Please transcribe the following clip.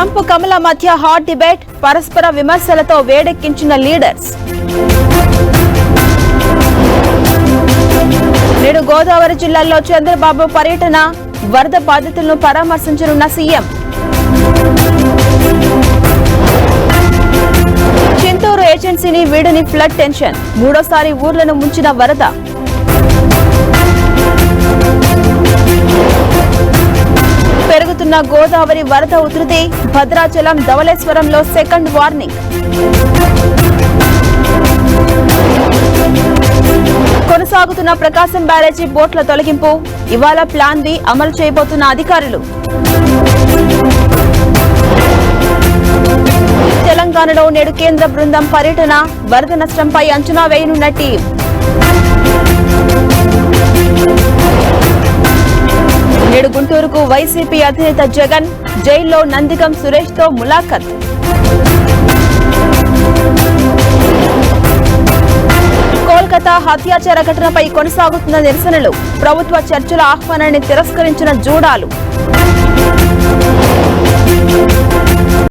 Trump కమల మధ్య hot debate పరస్పర విమర్శలతో వేడెక్కించిన leaders. నేడు గోదావరి జిల్లాలో చంద్రబాబు పర్యటన వరద బాధితులను పరామర్శించనున్న సీఎం. చింతూరు ఏజెన్సీని వీడని ఫ్లడ్ టెన్షన్. మూడోసారి ఊర్లను ముంచిన వరద. పెరుగుతున్న గోదావరి వరద ఉధృతి భద్రాచలం ధవళేశ్వరంలో సెకండ్ వార్నింగ్. కొనసాగుతున్న ప్రకాశం బ్యారేజీ బోట్ల తొలగింపు. ఇవాళ ప్లాన్ బి అమలు చేయబోతున్న అధికారులు. తెలంగాణలో నేడు కేంద్ర బృందం పర్యటన వరద నష్టంపై అంచనా వేయనున్న టీం. నేడు గుంటూరుకు వైసీపీ అధినేత జగన్ జైల్లో నందిగం సురేష్తో ములాఖత్. కోల్కతా హత్యాచార ఘటనపై కొనసాగుతున్న నిరసనలు ప్రభుత్వ చర్చల ఆహ్వానాన్ని తిరస్కరించిన జూడాలు.